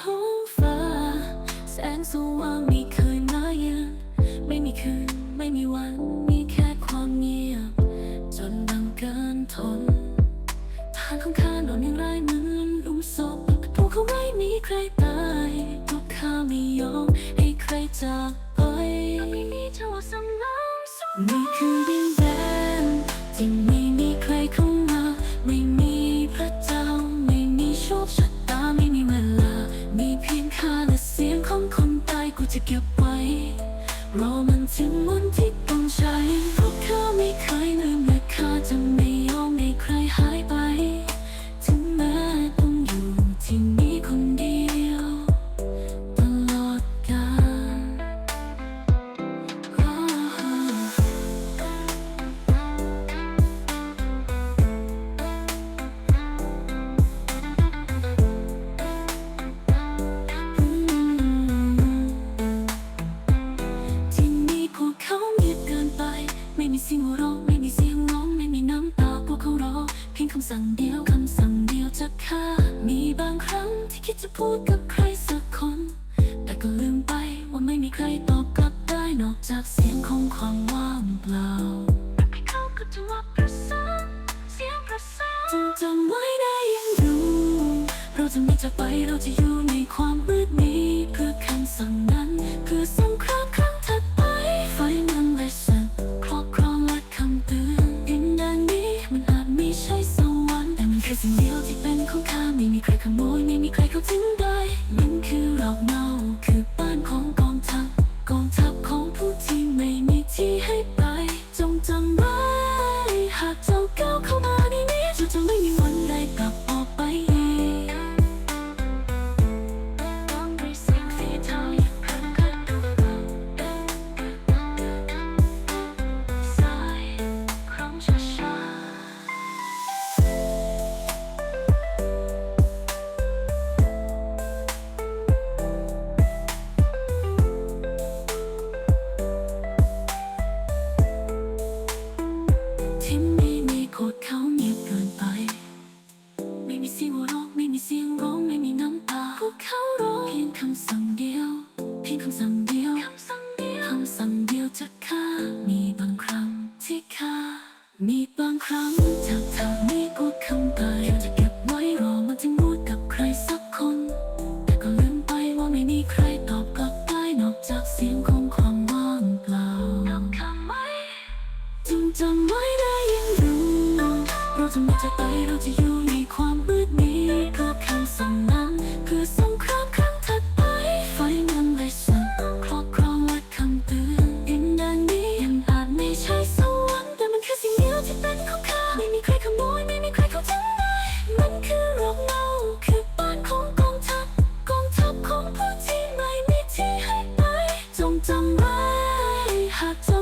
ท้องฟ้า แสงสว่างไม่เคยมาเยือนไม่มีคืน ไม่มีวัน มีแค่ความเงียบ จนดังเกินทนทานของข้านอนอย่างไรเหมือนลุมศพพวกเขาไม่มีใครตายพวกข้าไม่ยอมให้ใครจากไปไม่มีเท่าสมองสูญนี่คือดินแดนที่ำสั่งเดียวคำสั่งเดียวจะฆ่า มีบางครั้งที่คิดจะพูดกับใครสักคน แต่ก็ลืมไปว่าไม่มีใครตอบกลับได้นอกจากเสียงของความว่างเปล่าให้เขาก็จะว่าประสานเสียงประสานจำไว้ได้ยังรู้ เราจะไม่จากไปเราจะอยู่ คำสั่งเดียว เพียงคำสั่งเดียวคำสั่งเดียวคำสั่งเดียวจะฆ่ามีบางครั้งที่ฆ่ามีบางครั้งจากทางนี้พูดคำไป hot